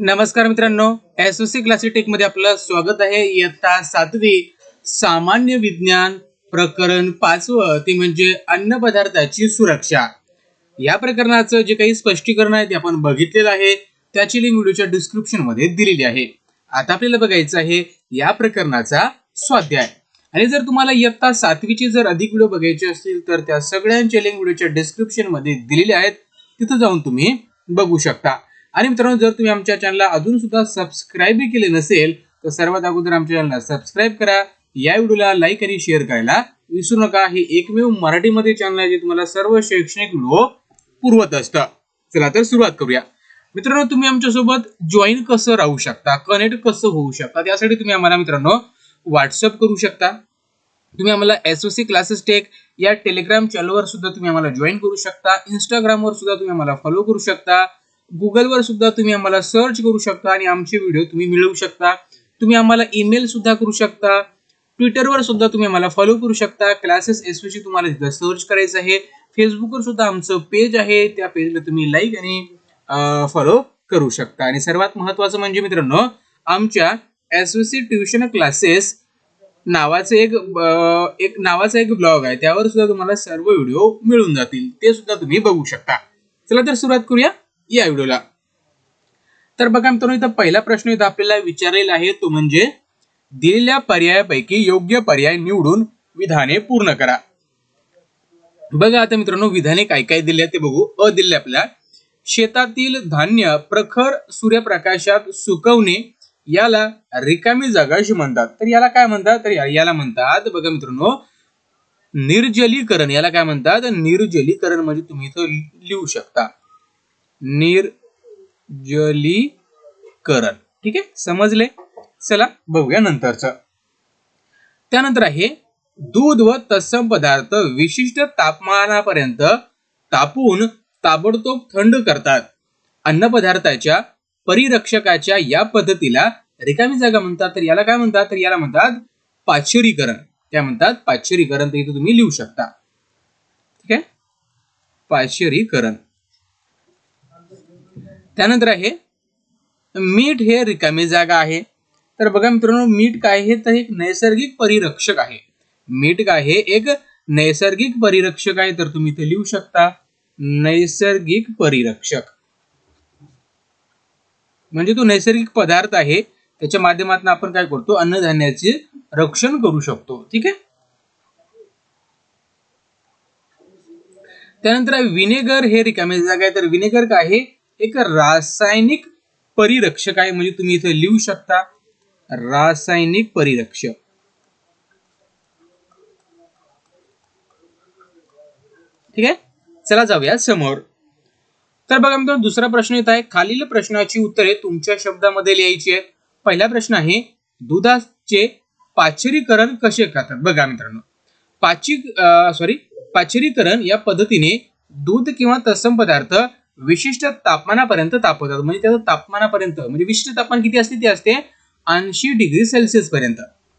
नमस्कार मित्रांनो S O C क्लासिटेकमध्ये आपलं स्वागत आहे. इयत्ता सातवी सामान्य विज्ञान प्रकरण पाचवं ते म्हणजे अन्न पदार्थाची सुरक्षा. या प्रकरणाचं जे काही स्पष्टीकरण आहे ते आपण बघितलेलं आहे. त्याची लिंक व्हिडिओच्या डिस्क्रिप्शनमध्ये दिलेली आहे. आता आपल्याला बघायचं आहे या प्रकरणाचा स्वाध्याय. आणि जर तुम्हाला इयत्ता सातवीचे जर अधिक व्हिडिओ बघायचे असतील तर त्या सगळ्यांचे लिंक व्हिडिओच्या डिस्क्रिप्शनमध्ये दिलेले आहेत. तिथं जाऊन तुम्ही बघू शकता. आणि मित्रांनो जर तुम्ही आमच्या चॅनलला अजून सुद्धा सबस्क्राईब केले नसेल तर सर्वात अगोदर आमच्या चॅनलला सबस्क्राईब करा. या व्हिडिओला लाईक आणि शेअर करायला विसरू नका. हे एकमेव मराठीमध्ये चॅनल आहे जे तुम्हाला सर्व शैक्षणिक व्हिडिओ पुरवत असतं चला तर सुरुवात करूया. मित्रांनो तुम्ही आमच्यासोबत जॉईन कसं राहू शकता कनेक्ट कसं होऊ शकता त्यासाठी तुम्ही आम्हाला मित्रांनो व्हॉट्सअप करू शकता. तुम्ही आम्हाला S O C classes tech या टेलिग्राम चॅनलवर सुद्धा तुम्ही आम्हाला जॉईन करू शकता. इंस्टाग्रामवर सुद्धा तुम्ही आम्हाला फॉलो करू शकता. गुगलवर सुद्धा तुम्ही आम्हाला सर्च करू शकता आणि आमचे व्हिडिओ तुम्ही मिळवू शकता. तुम्ही आम्हाला ईमेल सुद्धा करू शकता. ट्विटरवर सुद्धा तुम्ही आम्हाला फॉलो करू शकता. क्लासेस एस ची तुम्हाला तिथं सर्च करायचं आहे. फेसबुकवर सुद्धा आमचं पेज आहे. त्या पेजला तुम्ही लाईक आणि फॉलो करू शकता. आणि सर्वात महत्वाचं म्हणजे मित्रांनो आमच्या एस सी ट्युशन क्लासेस नावाचं एक एक नावाचा एक ब्लॉग आहे. त्यावर सुद्धा तुम्हाला सर्व व्हिडिओ मिळून जातील. ते सुद्धा तुम्ही बघू शकता. चला तर सुरुवात करूया. या व्हिडिओला. तर बघा मित्रांनो इथं पहिला प्रश्न इथं आपल्याला विचारलेला आहे तो म्हणजे दिलेल्या पर्यायापैकी योग्य पर्याय निवडून विधाने पूर्ण करा. बघा आता मित्रांनो विधाने काय काय दिले ते बघू. अ दिले आपल्या शेतातील धान्य प्रखर सूर्यप्रकाशात सुकवणे याला रिकामी जागा अशी म्हणतात. तर याला काय म्हणतात? तर याला म्हणतात बघा मित्रांनो निर्जलीकरण. याला काय म्हणतात? निर्जलीकरण म्हणजे तुम्ही इथं लिहू शकता. निर्जलीकरण. ठीक आहे? समजले? चला बघूया नंतरचं. त्यानंतर आहे दूध व तत्सम पदार्थ विशिष्ट तापमानापर्यंत तापून ताबडतोब थंड करतात. अन्न पदार्थाच्या परिरक्षकाच्या या पद्धतीला रिकामी जागा म्हणतात. तर याला काय म्हणतात? तर याला म्हणतात पाश्चरीकरण त्या म्हणतात पाश्चरीकरण तर इथं तुम्ही लिहू शकता. ठीक आहे? पाश्चरीकरण त्यानंतर आहे मीठ हे रिकामी जागा आहे. तर बघा मित्रांनो मीठ काय आहे? तर एक नैसर्गिक परिरक्षक आहे. मीठ काय आहे? एक नैसर्गिक परिरक्षक आहे तर तुम्ही इथे लिहू शकता. नैसर्गिक परिरक्षक. म्हणजे तो नैसर्गिक पदार्थ आहे. त्याच्या माध्यमातून आपण काय करतो? अन्नधान्याचे रक्षण करू शकतो. ठीक आहे? त्यानंतर विनेगर हे रिकामी जागा आहे. तर विनेगर काय आहे? एक रासायनिक परिरक्षक आहे म्हणजे तुम्ही इथे लिहू शकता. रासायनिक परिरक्षक. ठीक आहे? चला जाऊया समोर. तर बघा मित्रांनो दुसरा प्रश्न येत आहे. खालील प्रश्नाची उत्तरे तुमच्या शब्दामध्ये लिहायची आहे पहिला प्रश्न आहे दुधाचे पाचरीकरण कसे करतात? बघा मित्रांनो. पाची सॉरी पाचरीकरण या पद्धतीने दूध किंवा तत्सम पदार्थ विशिष्ट तापमानापर्यंत तापवतात. म्हणजे त्याचं तापमानापर्यंत म्हणजे विशिष्ट तापमान किती असते? ते असते ऐंशी डिग्री सेल्सिअस पर्यंत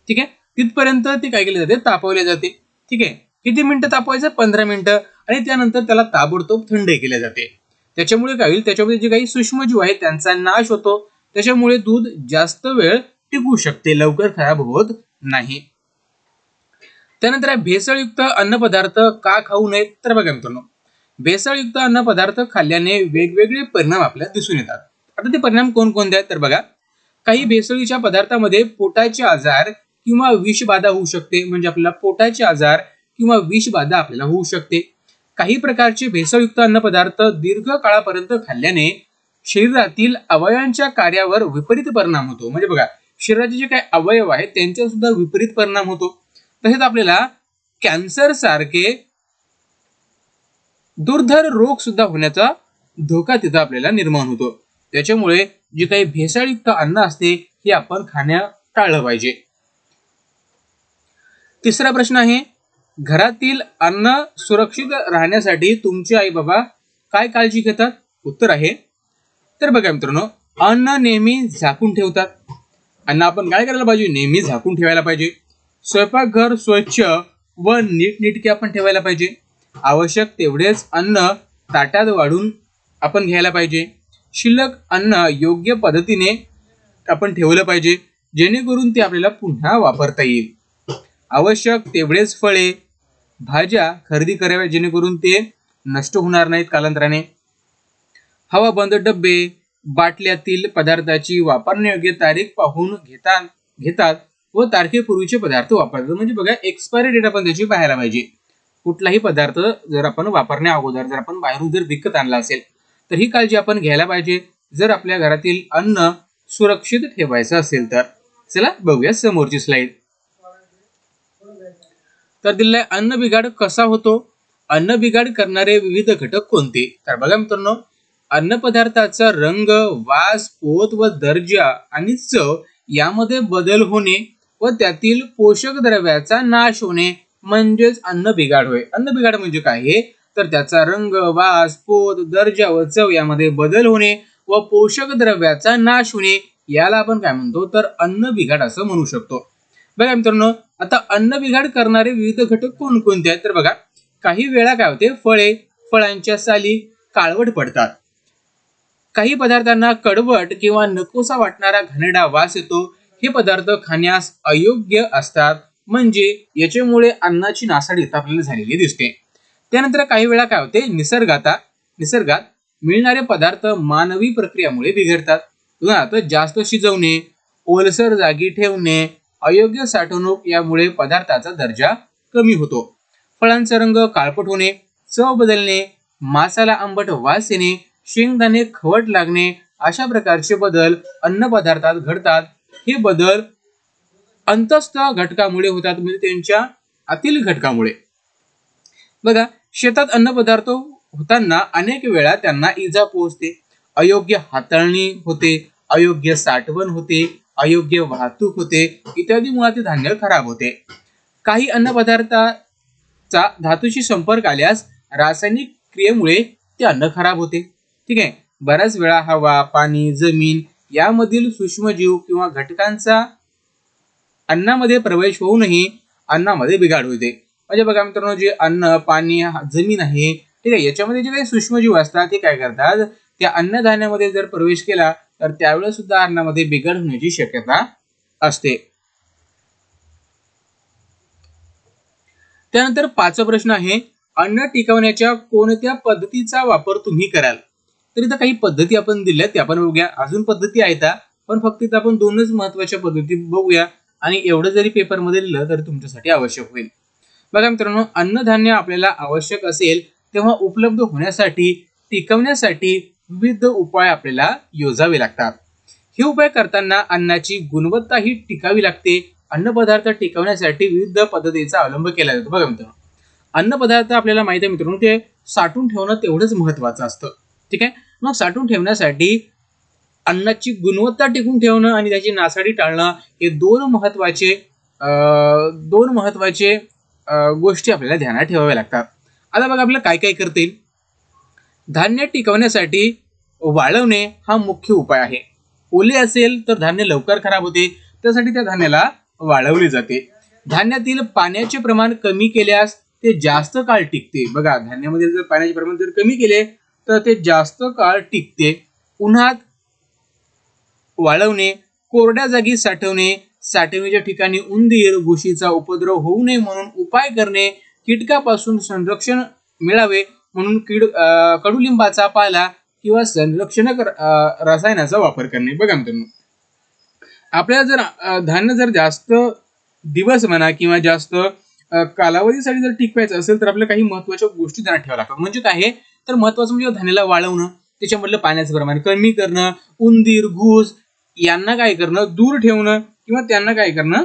ठीक आहे? तिथपर्यंत ते काय केले जाते? तापवले जाते. ठीक आहे? किती मिनिटं तापवायचं? पंधरा मिनिटं. आणि त्यानंतर त्याला ताबडतोब थंड केले जाते. त्याच्यामुळे काय होईल? त्याच्यामध्ये जे काही सूक्ष्मजीव आहेत त्यांचा नाश होतो. त्याच्यामुळे दूध जास्त वेळ टिकू शकते. लवकर खराब होत नाही. त्यानंतर आहे भेसळयुक्त अन्नपदार्थ का खाऊ नयेत? तर बघा मित्रांनो. भेसळयुक्त अन्न पदार्थ खाल्ल्याने वेगवेगळे परिणाम आपल्याला दिसून येतात. आता ते परिणाम कोणकोणते आहेत? तर बघा काही भेसळीच्या पदार्थामध्ये पोटाचे आजार किंवा विषबाधा होऊ शकते. म्हणजे आपल्याला पोटाचे आजार किंवा विषबाधा आपल्याला होऊ शकते. काही प्रकारचे भेसळयुक्त अन्नपदार्थ दीर्घ काळापर्यंत खाल्ल्याने शरीरातील अवयवांच्या कार्यावर विपरीत परिणाम होतो. म्हणजे बघा शरीराचे जे काही अवयव आहेत त्यांच्यावर सुद्धा विपरीत परिणाम होतो. तसेच आपल्याला कॅन्सर सारखे दुर्धर रोग सुद्धा होण्याचा धोका तिथं आपल्याला निर्माण होतो. त्याच्यामुळे जे काही भेसळयुक्त अन्न असते हे आपण खाण्या टाळलं पाहिजे. तिसरा प्रश्न आहे घरातील अन्न सुरक्षित राहण्यासाठी तुमचे आई बाबा काय काळजी घेतात? उत्तर आहे तर बघा मित्रांनो अन्न नेहमी झाकून ठेवतात. अन्न आपण काय करायला पाहिजे? नेहमी झाकून ठेवायला पाहिजे. स्वयंपाकघर स्वच्छ व नीटनेटके आपण ठेवायला पाहिजे. आवश्यक तेवढेच अन्न ताटात वाढून आपण घ्यायला पाहिजे. शिल्लक अन्न योग्य पद्धतीने आपण ठेवलं पाहिजे जेणेकरून ते आपल्याला पुन्हा वापरता येईल. आवश्यक तेवढेच फळे भाज्या खरेदी कराव्या जेणेकरून ते नष्ट होणार नाहीत कालांतराने. हवा बंद डब्बे बाटल्यातील पदार्थाची वापरण्यायोग्य तारीख पाहून घेतात घेतात व तारखेपूर्वीचे पदार्थ वापरतात. म्हणजे बघा एक्सपायरी डेट आपण त्याची पाहायला पाहिजे. कुठलाही पदार्थ जर आपण वापरण्या अगोदर जर आपण बाहेरून जर विकत आणला असेल तर ही काळजी आपण घ्यायला पाहिजे. जर आपल्या घरातील अन्न सुरक्षित ठेवायचं असेल तर चला बघूया समोरची स्लाइड तर दिलाय अन्न बिघाड कसा होतो? अन्न बिघाड करणारे विविध घटक कोणते? तर बघा मित्रांनो अन्न पदार्थाचा रंग वास पोत व दर्जा आणि चव यामध्ये बदल होणे व त्यातील पोषक द्रव्याचा नाश होणे म्हणजेच अन्न बिघाड होय. अन्न बिघाड म्हणजे काय हे? तर त्याचा रंग वास पोत दर्जा व चव यामध्ये बदल होणे व पोषक द्रव्याचा नाश होणे याला आपण काय म्हणतो? तर अन्न बिघाड असं म्हणू शकतो. बघा मित्रांनो आता अन्न बिघाड करणारे विविध घटक कोणकोणते आहेत? तर बघा काही वेळा काय होते? फळे फळांच्या साली काळवट पडतात. काही पदार्थांना कडवट किंवा नकोसा वाटणारा घनडा वास येतो. हे पदार्थ खाण्यास अयोग्य असतात. म्हणजे याच्यामुळे अन्नाची नासाडी आपल्याला झालेली दिसते. त्यानंतर काही वेळा काय होते? निसर्गाता निसर्गात मिळणारे पदार्थ मानवी प्रक्रियामुळे बिघडतात. उदाहरणार्थ जास्त शिजवणे ओलसर जागी ठेवणे अयोग्य साठवणूक यामुळे पदार्थाचा दर्जा कमी होतो. फळांचा रंग काळपट होणे चव बदलणे मासाला आंबट वास येणे शेंगदाणे खवट लागणे अशा प्रकारचे बदल अन्न पदार्थात घडतात. हे बदल अंतस्थ घटकामुळे होतात म्हणजे त्यांच्या आतील घटकामुळे. बघा शेतात अन्नपदार्थ होताना अनेक वेळा त्यांना इजा पोहोचते. अयोग्य हाताळणी होते अयोग्य साठवण होते अयोग्य वाहतूक होते इत्यादी मुळात धान्य खराब होते. काही अन्नपदार्थाचा धातूशी संपर्क आल्यास रासायनिक क्रियेमुळे ते अन्न खराब होते. ठीक आहे? बऱ्याच वेळा हवा पाणी जमीन यामधील सूक्ष्मजीव किंवा घटकांचा अन्नामध्ये प्रवेश होऊनही अन्नामध्ये बिघाड होते. म्हणजे बघा मित्रांनो जे अन्न पाणी जमीन आहे ठीक आहे याच्यामध्ये जे काही सूक्ष्मजीव असतात ते काय करतात? त्या अन्नधान्यामध्ये जर प्रवेश केला तर त्यावेळेस सुद्धा अन्नामध्ये बिघाड होण्याची शक्यता असते. त्यानंतर पाचवा प्रश्न आहे अन्न टिकवण्याच्या कोणत्या पद्धतीचा वापर तुम्ही कराल? तर इथं काही पद्धती आपण दिल्या त्या आपण बघूया. अजून पद्धती आहेत पण फक्त इथं आपण दोनच महत्त्वाच्या पद्धती बघूया. आणि एवढं जरी पेपरमध्ये लिहिलं तर तुमच्यासाठी आवश्यक होईल. बघा मित्रांनो अन्नधान्य आपल्याला आवश्यक असेल तेव्हा उपलब्ध होण्यासाठी टिकवण्यासाठी विविध उपाय आपल्याला योजावे लागतात. हे उपाय करताना अन्नाची गुणवत्ता ही टिकावी लागते. अन्न पदार्थ टिकवण्यासाठी विविध पद्धतीचा अवलंब केला जातो. बघा मित्रांनो अन्न पदार्थ आपल्याला माहिती आहे मित्रांनो ते साठवून ठेवणं तेवढंच महत्वाचं असतं. ठीक आहे? मग साठवून ठेवण्यासाठी अन्नाची गुणवत्ता टिकून ठेवणं आणि त्याची नासाडी टाळणं हे दोन महत्त्वाचे दोन महत्त्वाचे गोष्टी आपल्याला ध्यानात ठेवाव्या लागतात. आता बघा आपलं काय काय करता येईल धान्य टिकवण्यासाठी वाळवणे हा मुख्य उपाय आहे. ओले असेल तर धान्य लवकर खराब होते त्यासाठी त्या धान्याला वाळवले जाते. धान्यातील पाण्याचे प्रमाण कमी केल्यास ते जास्त काळ टिकते. बघा धान्यामध्ये जर पाण्याचे प्रमाण जर कमी केले तर ते जास्त काळ टिकते. उन्हात वाळवणे कोरड्या जागी साठवणे साठवणीच्या ठिकाणी उंदीर घुशीचा उपद्रव होऊ नये म्हणून उपाय करणे कीटकापासून संरक्षण मिळावे म्हणून कीड कडुलिंबाचा पाला किंवा संरक्षणक रसायनाचा वापर करणे. बघा मित्रांनो. आपल्याला जर धान्य जर जास्त दिवस म्हणा किंवा जास्त कालावधीसाठी जर टिकवायचं असेल तर आपल्याला काही महत्त्वाच्या गोष्टी ध्यानात ठेवाव्या लागतात. म्हणजे काय तर महत्वाचं म्हणजे धान्याला वाळवणं त्याच्यामधलं पाण्याचं प्रमाण कमी करणं उंदीर घुस यांना काय करणं? दूर ठेवणं किंवा त्यांना काय करणं?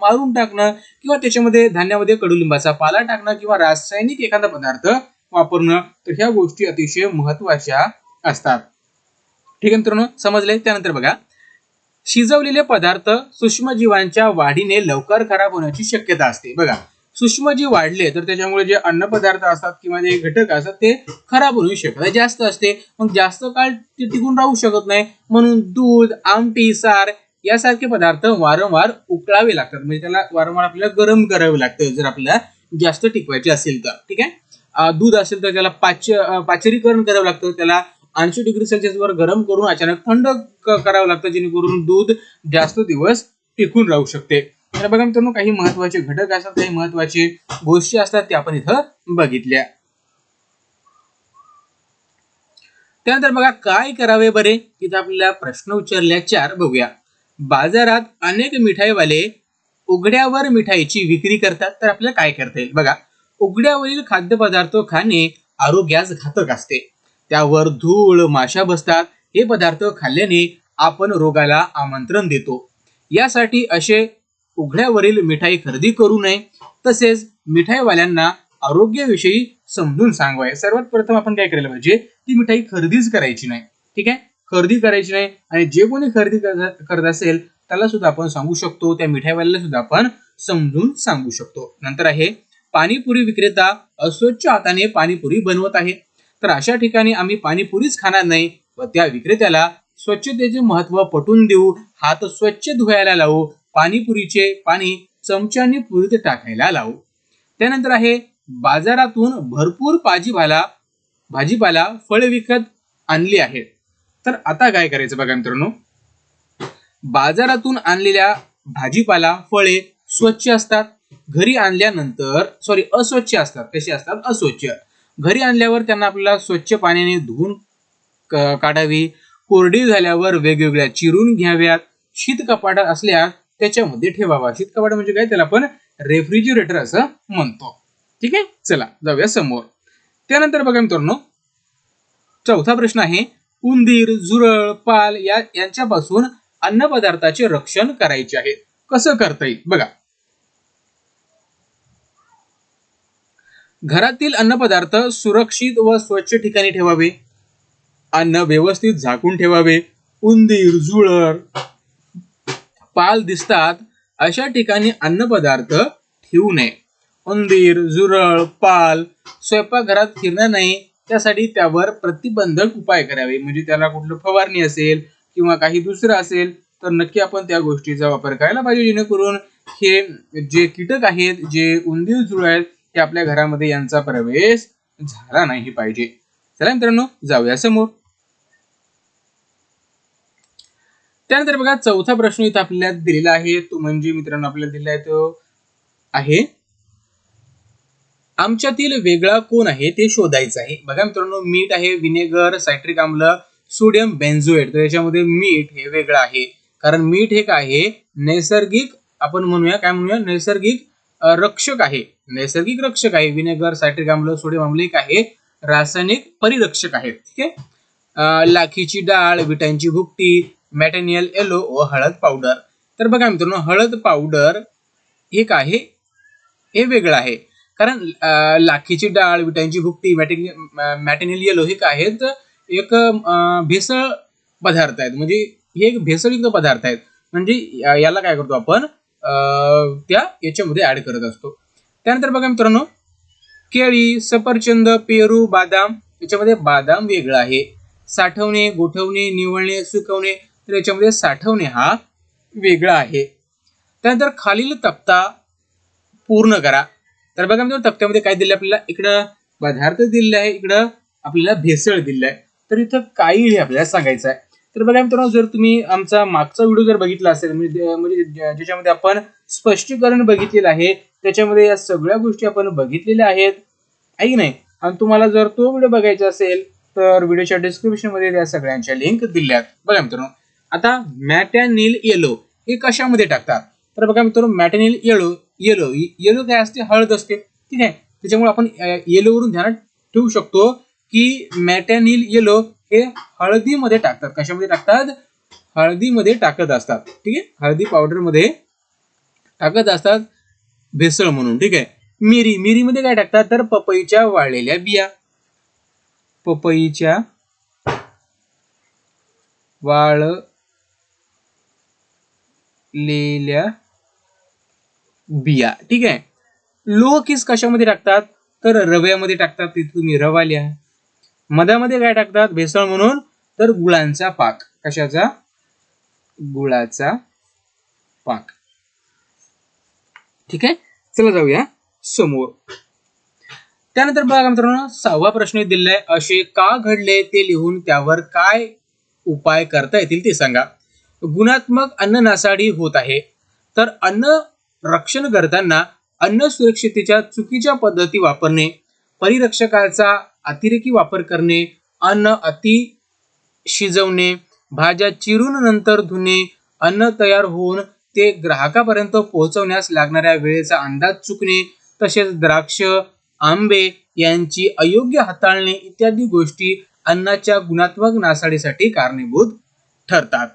मारून टाकणं किंवा त्याच्यामध्ये धान्यामध्ये कडुलिंबाचा पाला टाकणं किंवा रासायनिक एखादा पदार्थ वापरणं तर ह्या गोष्टी अतिशय महत्त्वाच्या असतात. ठीक आहे मित्रांनो समजले त्यानंतर बघा. शिजवलेले पदार्थ सूक्ष्मजीवांच्या वाढीने लवकर खराब होण्याची शक्यता असते. बघा. सूक्ष्म जी वाढले तर त्याच्यामुळे जे अन्न पदार्थ असतात किंवा जे घटक असतात ते खराब होऊ शकतात जास्त असते. मग जास्त काळ ते टिकून राहू शकत नाही. म्हणून दूध आमटी सार यासारखे पदार्थ वारंवार उकळावे लागतात. म्हणजे त्याला वारंवार आपल्याला गरम करावे लागतं जर आपल्याला जास्त टिकवायचे असेल तर. ठीक आहे? दूध असेल तर त्याला पाच पाचरीकरण करावं लागतं. त्याला ऐंशी डिग्री सेल्सिअस वर गरम करून अचानक थंड करावं लागतं जेणेकरून दूध जास्त दिवस टिकून राहू शकते. तर बघा मित्रांनो काही महत्त्वाचे घटक असतात काही महत्त्वाचे गोष्टी असतात त्या आपण इथं बघितल्या. त्यानंतर बघा काय करावे बरे? इथं आपल्याला प्रश्न विचारल्या चार बघूया. बाजारात अनेक मिठाईवाले उघड्यावर मिठाईची विक्री करतात तर आपल्याला काय करता येईल? बघा उघड्यावरील खाद्यपदार्थ खाणे आरोग्यास घातक असते. त्यावर धूळ माशा बसतात. हे पदार्थ खाल्ल्याने आपण रोगाला आमंत्रण देतो. यासाठी असे उघड्यावरील मिठाई खरेदी करू नये. तसेच मिठाईवाल्यांना आरोग्याविषयी समजून सांगवाय सर्वात प्रथम आपण काय करायला पाहिजे? ती मिठाई खरेदीच करायची नाही. ठीक आहे? खरेदी करायची नाही आणि जे कोणी खरेदी करत असेल त्याला सुद्धा आपण सांगू शकतो त्या मिठाईवाल्याला सुद्धा आपण समजून सांगू शकतो. नंतर आहे पाणीपुरी विक्रेता अस्वच्छ हाताने पाणीपुरी बनवत आहे. तर अशा ठिकाणी आम्ही पाणीपुरीच खाणार नाही व त्या विक्रेत्याला स्वच्छतेचे महत्त्व पटवून देऊ. हात स्वच्छ धुवायला लावू. पाणीपुरीचे पाणी चमच्याने पुरीत टाकायला लावू. त्यानंतर आहे बाजारातून भरपूर भाजीपाला भाजीपाला फळ विकत आणली आहेत. तर आता काय करायचं बघा मित्रांनो? बाजारातून आणलेल्या भाजीपाला फळे स्वच्छ असतात. घरी आणल्यानंतर सॉरी अस्वच्छ असतात. कसे असतात? अस्वच्छ. घरी आणल्यावर त्यांना आपल्याला स्वच्छ पाण्याने धुवून काढावी. कोरडी झाल्यावर वेगवेगळ्या चिरून घ्याव्यात. शीत कपाटात असल्यास त्याच्यामध्ये ठेवावा. शीतकवाड म्हणजे काय? त्याला आपण रेफ्रिजरेटर असं म्हणतो. ठीक आहे? चला जाऊया समोर. त्यानंतर बघा मित्रांनो चौथा प्रश्न आहे उंदीर झुरळ पाल या यांच्यापासून अन्नपदार्थाचे रक्षण करायचे आहे. कसं करता येईल? बघा. घरातील अन्नपदार्थ सुरक्षित व स्वच्छ ठिकाणी ठेवावे. अन्न व्यवस्थित झाकून ठेवावे. उंदीर झुळर पाल दिसतात अशा ठिकाणी अन्नपदार्थ ठेवू नये. उंदीर झुरळ पाल स्वयंपाकघरात फिरणार नाही त्यासाठी त्यावर प्रतिबंधक उपाय करावे. म्हणजे त्याला कुठलं फवारणी असेल किंवा काही दुसरं असेल तर नक्की आपण त्या गोष्टीचा वापर करायला पाहिजे जेणेकरून हे जे कीटक आहेत जे उंदीर झुळ आहेत ते आपल्या घरामध्ये यांचा प्रवेश झाला नाही पाहिजे. चला मित्रांनो जाऊया समोर. त्यानंतर बघा चौथा प्रश्न इथं आपल्याला दिलेला आहे. तो म्हणजे मित्रांनो आपल्याला दिलेला आहे तो आहे आमच्यातील वेगळा कोण आहे ते शोधायचं आहे. बघा मित्रांनो मीठ आहे विनेगर सायट्रिक आम्ल सोडियम बेन्झोएट तर याच्यामध्ये मीठ हे वेगळं आहे. कारण मीठ हे काय आहे? नैसर्गिक आपण म्हणूया काय म्हणूया? नैसर्गिक रक्षक आहे. नैसर्गिक रक्षक आहे. विनेगर सायट्रिक आम्ल सोडियम आम्ल एक आहे. रासायनिक परिरक्षक आहे. ठीक आहे? लाखीची डाळ विटांची भुकटी मॅटेनियल येलो व हळद पावडर. तर बघा मित्रांनो हळद पावडर एक आहे हे वेगळं आहे. कारण लाखीची डाळ विटांची भुकटी मॅटेनियल मॅटेनियल येलो हे काय आहेत एक भेसळ पदार्थ आहेत. म्हणजे हे एक भेसळयुक्त पदार्थ आहेत. म्हणजे याला काय करतो आपण त्या याच्यामध्ये ऍड करत असतो. त्यानंतर बघा मित्रांनो केळी सफरचंद पेरू बादाम याच्यामध्ये बादाम वेगळं आहे. साठवणे गोठवणे निवळणे सुकवणे तर याच्यामध्ये साठवणे हा वेगळा आहे. त्यानंतर खालील तक्ता पूर्ण करा. तर बघा मित्रांनो तक्त्यामध्ये काय दिलं आपल्याला? इकडं पदार्थ दिलेला आहे इकडं आपल्याला भेसळ दिलेलं आहे. तर इथं काही हे आपल्याला सांगायचं आहे. तर बघा मित्रांनो जर तुम्ही आमचा मागचा व्हिडिओ जर बघितला असेल म्हणजे म्हणजे ज्याच्यामध्ये आपण स्पष्टीकरण बघितलेलं आहे त्याच्यामध्ये या सगळ्या गोष्टी आपण बघितलेल्या आहेत आहे की नाही? आणि तुम्हाला जर तो व्हिडिओ बघायचा असेल तर व्हिडिओच्या डिस्क्रिप्शनमध्ये या त्या सगळ्यांच्या लिंक दिल्यात. बघा मित्रांनो आता मॅटॅनिल येलो हे कशामध्ये टाकतात? तर बघा मित्रांनो मॅटॅनिल येलो येलो येलो काय असते? हळद असते. ठीक आहे? त्याच्यामुळे आपण येलोवरून ध्यानात ठेवू शकतो की मॅटॅनिल येलो हे हळदीमध्ये टाकतात. कशामध्ये टाकतात? हळदीमध्ये टाकत असतात. ठीक आहे? हळदी पावडरमध्ये टाकत असतात भेसळ म्हणून. ठीक आहे? मिरी मिरीमध्ये काय टाकतात? तर पपईच्या वाळलेल्या बिया. पपईच्या वाळ लेल्या बिया. ठीक आहे? लोह किस कशामध्ये टाकतात? तर रव्यामध्ये टाकतात. तिथे तुम्ही रवा लिहा. मधामध्ये काय टाकतात? भेसळ म्हणून. तर गुळांचा पाक. कशाचा? गुळाचा पाक. ठीक आहे? चला जाऊया समोर. त्यानंतर बघा मित्रांनो सहावा प्रश्न दिलेला आहे. असे का घडले? ते लिहून त्यावर काय उपाय करता येतील ते सांगा. गुणात्मक अन्न नासाडी होत आहे. तर अन्न रक्षण करताना अन्न सुरक्षितेच्या चुकीच्या पद्धती वापरणे परिरक्षकाचा अतिरेकी वापर करणे अन्न अति शिजवणे भाज्या चिरून नंतर धुणे अन्न तयार होऊन ते ग्राहकापर्यंत पोहोचवण्यास लागणाऱ्या वेळेचा अंदाज चुकणे तसेच द्राक्ष आंबे यांची अयोग्य हाताळणे इत्यादी गोष्टी अन्नाच्या गुणात्मक नासाडीसाठी कारणीभूत ठरतात.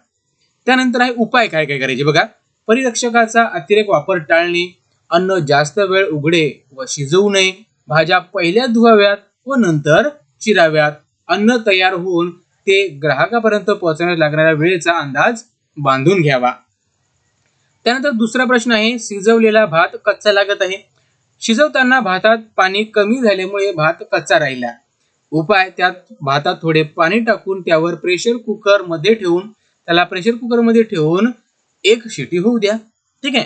त्यानंतर आहे उपाय काय काय करायचे? बघा परिरक्षकाचा अतिरेक वापर टाळणे अन्न जास्त वेळ उघडे व शिजवू नये भाज्या पहिल्या धुवाव्यात व नंतर चिराव्यात. अन्न तयार होऊन ते ग्राहकापर्यंत पोहोचण्यास लागणाऱ्या वेळेचा अंदाज बांधून घ्यावा. त्यानंतर दुसरा प्रश्न आहे शिजवलेला भात कच्चा लागत आहे. शिजवताना भातात पाणी कमी झाल्यामुळे भात कच्चा राहिला. उपाय त्यात भातात थोडे पाणी टाकून त्यावर प्रेशर कुकरमध्ये ठेवून त्याला प्रेशर कुकरमध्ये ठेवून एक शिटी होऊ द्या. ठीक आहे?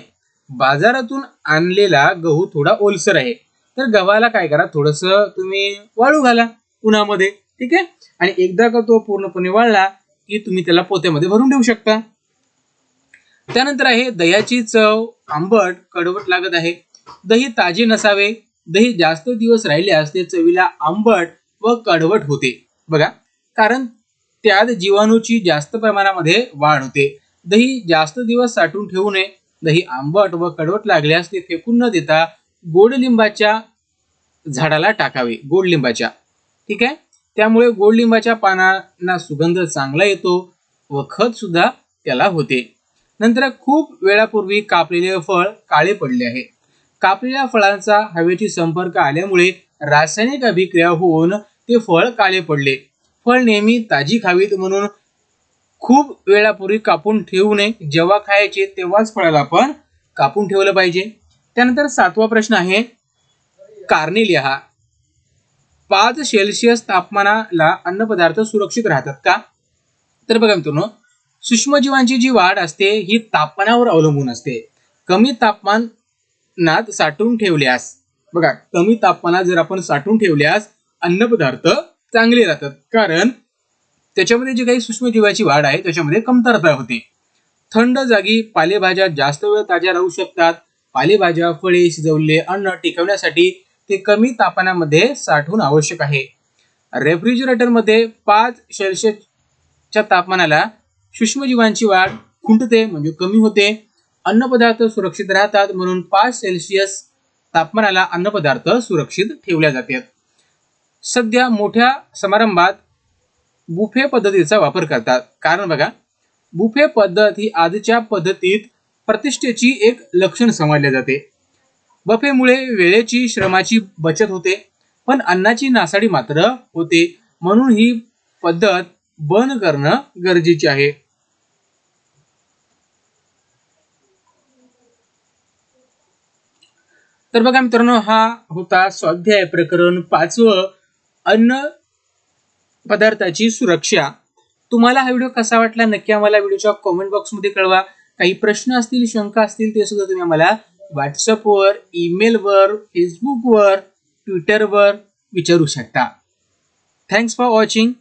बाजारातून आणलेला गहू थोडा ओलसर आहे. तर गव्हाला काय करा? थोडस तुम्ही वाळू घाला उन्हामध्ये. ठीक आहे? आणि एकदा का तो पूर्णपणे वाळला की तुम्ही त्याला पोत्यामध्ये भरून ठेवू शकता. त्यानंतर आहे दह्याची चव आंबट कडवट लागत आहे. दही ताजे नसावे. दही जास्त दिवस राहिल्यास ते चवीला आंबट व कडवट होते. बघा कारण त्यात जीवाणूची जास्त प्रमाणामध्ये वाढ होते. दही जास्त दिवस साठवून ठेवू नये. दही आंबट व कडवट लागल्यास ते फेकून न देता गोड लिंबाच्या झाडाला टाकावे. गोड लिंबाच्या ठीक आहे? त्यामुळे गोड लिंबाच्या पानांना सुगंध चांगला येतो व खत सुद्धा त्याला होते. नंतर खूप वेळापूर्वी कापलेले फळ काळे पडले आहे. कापलेल्या फळांचा हवेची संपर्क आल्यामुळे रासायनिक अभिक्रिया होऊन ते फळ काळे पडले. फळ नेहमी ताजी खावीत म्हणून खूप वेळापूर्वी कापून ठेवू नये. जेव्हा खायचे तेव्हाच फळाला आपण कापून ठेवलं पाहिजे. त्यानंतर सातवा प्रश्न आहे कारणे लिहा पाच सेल्सिअस तापमानाला अन्नपदार्थ सुरक्षित राहतात का? तर बघा मित्रांनो सूक्ष्मजीवांची जी वाढ असते ही तापमानावर अवलंबून असते. कमी तापमानात साठवून ठेवल्यास बघा कमी तापमानात जर आपण साठवून ठेवल्यास अन्नपदार्थ चांगले राहतात. कारण त्याच्यामध्ये जी काही सूक्ष्मजीवाची वाढ आहे त्याच्यामध्ये कमतरता होते. थंड जागी पालेभाज्या जास्त वेळ ताज्या राहू शकतात. पालेभाज्या फळे शिजवलेले अन्न टिकवण्यासाठी ते कमी तापमानामध्ये साठवून आवश्यक आहे. रेफ्रिजरेटरमध्ये पाच सेल्सिअसच्या तापमानाला सूक्ष्मजीवांची वाढ खुंटते म्हणजे कमी होते. अन्नपदार्थ सुरक्षित राहतात म्हणून पाच सेल्सिअस तापमानाला अन्नपदार्थ सुरक्षित ठेवल्या जातात. सध्या मोठ्या समारंभात बुफे पद्धतीचा वापर करतात. कारण बघा बुफे पद्धत ही आजच्या पद्धतीत प्रतिष्ठेची एक लक्षण समजले जाते. बफेमुळे वेळेची श्रमाची बचत होते पण अन्नाची नासाडी मात्र होते. म्हणून ही पद्धत बंद करणं गरजेचे आहे. तर बघा मित्रांनो हा होता स्वाध्याय प्रकरण पाचवं. अन्न पदार्थाची सुरक्षा. तुम्हाला हा व्हिडिओ कसा वाटला? नक्की आम्हाला व्हिडिओच्या कॉमेंट बॉक्समध्ये कळवा. काही प्रश्न असतील शंका असतील ते सुद्धा तुम्ही आम्हाला व्हॉट्सअपवर ईमेलवर फेसबुकवर ट्विटरवर विचारू शकता. Thanks for watching